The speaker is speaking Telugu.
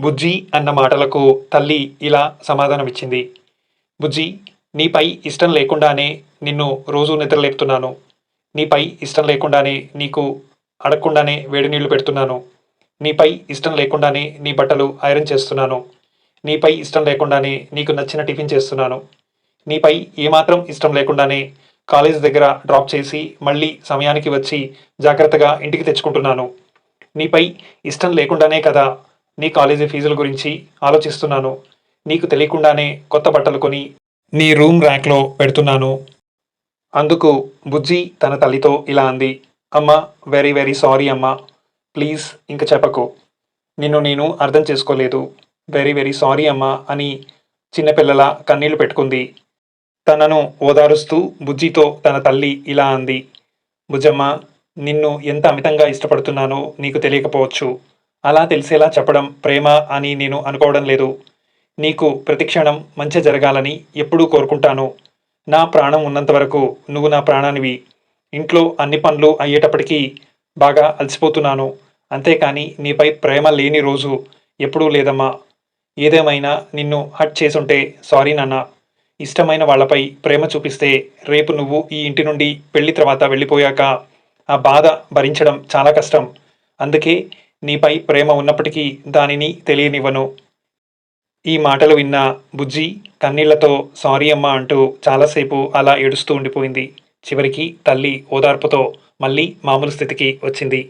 బుజ్జి అన్న మాటలకు తల్లి ఇలా సమాధానమిచ్చింది. బుజ్జి నీపై ఇష్టం లేకుండానే నిన్ను రోజు నిద్రలేపుతున్నాను. నీపై ఇష్టం లేకుండానే నీకు అడగకుండానే వేడి నీళ్ళు పెడుతున్నాను. నీపై ఇష్టం లేకుండానే నీ బట్టలు ఐరన్ చేస్తున్నాను. నీపై ఇష్టం లేకుండానే నీకు నచ్చిన టిఫిన్ చేస్తున్నాను. నీపై ఏమాత్రం ఇష్టం లేకుండానే కాలేజ్ దగ్గర డ్రాప్ చేసి మళ్ళీ సమయానికి వచ్చి జాగ్రత్తగా ఇంటికి తెచ్చుకుంటున్నాను. నీపై ఇష్టం లేకుండానే కదా నీ కాలేజీ ఫీజుల గురించి ఆలోచిస్తున్నాను. నీకు తెలియకుండానే కొత్త బట్టలు కొని నీ రూమ్ ర్యాక్లో పెడుతున్నాను. అందుకు బుజ్జి తన తల్లితో ఇలా అంది. అమ్మ వెరీ వెరీ సారీ అమ్మా. ప్లీజ్ ఇంక చెప్పకు. నిన్ను నేను అర్థం చేసుకోలేదు. వెరీ వెరీ సారీ అమ్మా అని చిన్నపిల్లల కన్నీళ్ళు పెట్టుకుంది. తనను ఓదారుస్తూ బుజ్జితో తన తల్లి ఇలా అంది. బుజ్జమ్మ నిన్ను ఎంత అమితంగా ఇష్టపడుతున్నానో నీకు తెలియకపోవచ్చు. అలా తెలిసేలా చెప్పడం ప్రేమ అని నేను అనుకోవడం లేదు. నీకు ప్రతిక్షణం మంచి జరగాలని ఎప్పుడూ కోరుకుంటాను. నా ప్రాణం ఉన్నంత వరకు నువ్వు నా ప్రాణానివి. ఇంట్లో అన్ని పనులు అయ్యేటప్పటికీ బాగా అలసిపోతున్నాను. అంతేకాని నీపై ప్రేమ లేని రోజు ఎప్పుడూ లేదమ్మా. ఏదేమైనా నిన్ను హట్ చేసుంటే సారీ నాన్న. ఇష్టమైన వాళ్ళపై ప్రేమ చూపిస్తే రేపు నువ్వు ఈ ఇంటి నుండి పెళ్ళి తర్వాత వెళ్ళిపోయాక ఆ బాధ భరించడం చాలా కష్టం. అందుకే నీపై ప్రేమ ఉన్నప్పటికీ దానిని తెలియనివ్వను. ఈ మాటలు విన్న బుజ్జి కన్నీళ్ళతో సారీ అమ్మ అంటూ చాలాసేపు అలా ఏడుస్తూ ఉండిపోయింది. చివరికి తల్లి ఓదార్పుతో మళ్ళీ మామూలు స్థితికి వచ్చింది.